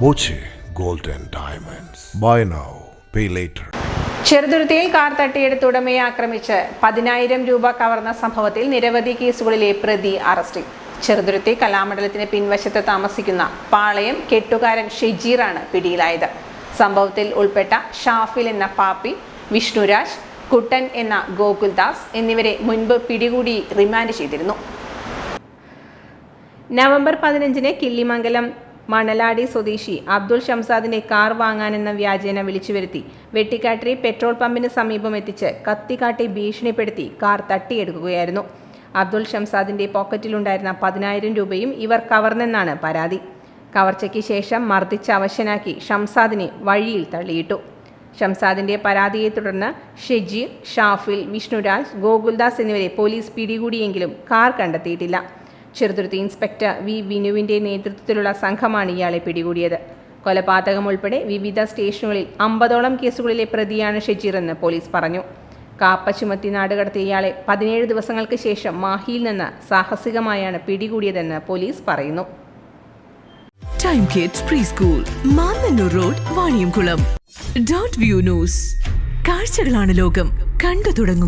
Boche gold and diamonds buy now pay later ചെറുതുരുത്തിയിൽ car തട്ടിയെടുത്ത് ഉടമയെ ആക്രമിച്ച് പതിനായിരം രൂപ കവർന്ന സംഭവത്തിൽ നിരവധി കേസുകളിലെ പ്രതി അറസ്റ്റിൽ. ചെറുതുരുത്തി കലാമണ്ഡലത്തിന് പിൻവശത്ത് താമസിക്കുന്ന പാളയം കെട്ടുകാരൻ ഷെജീറാണ് പിടിയിലായത്. സംഭവത്തിൽ ഉൾപ്പെട്ട ഷാഫിൽ എന്ന പാപ്പി വിഷ്ണുരാജ് കുട്ടൻ എന്ന ഗോകുൽദാസ് എന്നിവരെ മുൻപ് പിടികൂടി റിമാൻഡ് ചെയ്തിരുന്നു. നവംബർ പതിനഞ്ചിന് കിള്ളിമംഗലം മണലാടി സ്വദേശി അബ്ദുൾ ഷംസാദിനെ കാർ വാങ്ങാനെന്ന വ്യാജേന വിളിച്ചു വരുത്തി. വെട്ടിക്കാട്ടിരി പെട്രോൾ പമ്പിന് സമീപം എത്തിച്ച് കത്തിക്കാട്ടി ഭീഷണിപ്പെടുത്തി കാർ തട്ടിയെടുക്കുകയായിരുന്നു. അബ്ദുൾ ഷംസാദിന്റെ പോക്കറ്റിലുണ്ടായിരുന്ന പതിനായിരം രൂപയും ഇവർ കവർന്നെന്നാണ് പരാതി. കവർച്ചയ്ക്ക് ശേഷം മർദ്ദിച്ച് അവശനാക്കി ഷംസാദിനെ വഴിയിൽ തള്ളിയിട്ടു. ഷംസാദിന്റെ പരാതിയെ തുടർന്ന് ഷെജീർ ഷാഫിൽ വിഷ്ണുരാജ് ഗോകുൽദാസ് എന്നിവരെ പോലീസ് പിടികൂടിയെങ്കിലും കാർ കണ്ടെത്തിയിട്ടില്ല. ചെറുതുരുത്തി ഇൻസ്പെക്ടർ വി വിനുവിന്റെ നേതൃത്വത്തിലുള്ള സംഘമാണ് ഇയാളെ പിടികൂടിയത്. കൊലപാതകം ഉൾപ്പെടെ വിവിധ സ്റ്റേഷനുകളിൽ അമ്പതോളം കേസുകളിലെ പ്രതിയാണ് ഷെജീറെന്ന് പോലീസ് പറഞ്ഞു. കാപ്പ ചുമത്തി നാടുകടത്തിയ ഇയാളെ പതിനേഴ് ദിവസങ്ങൾക്ക് ശേഷം മാഹിയിൽ നിന്ന് സാഹസികമായാണ് പിടികൂടിയതെന്ന് പോലീസ് പറയുന്നു. Time kids preschool road view news കാഴ്ചകളാണ് ലോകം. കണ്ടു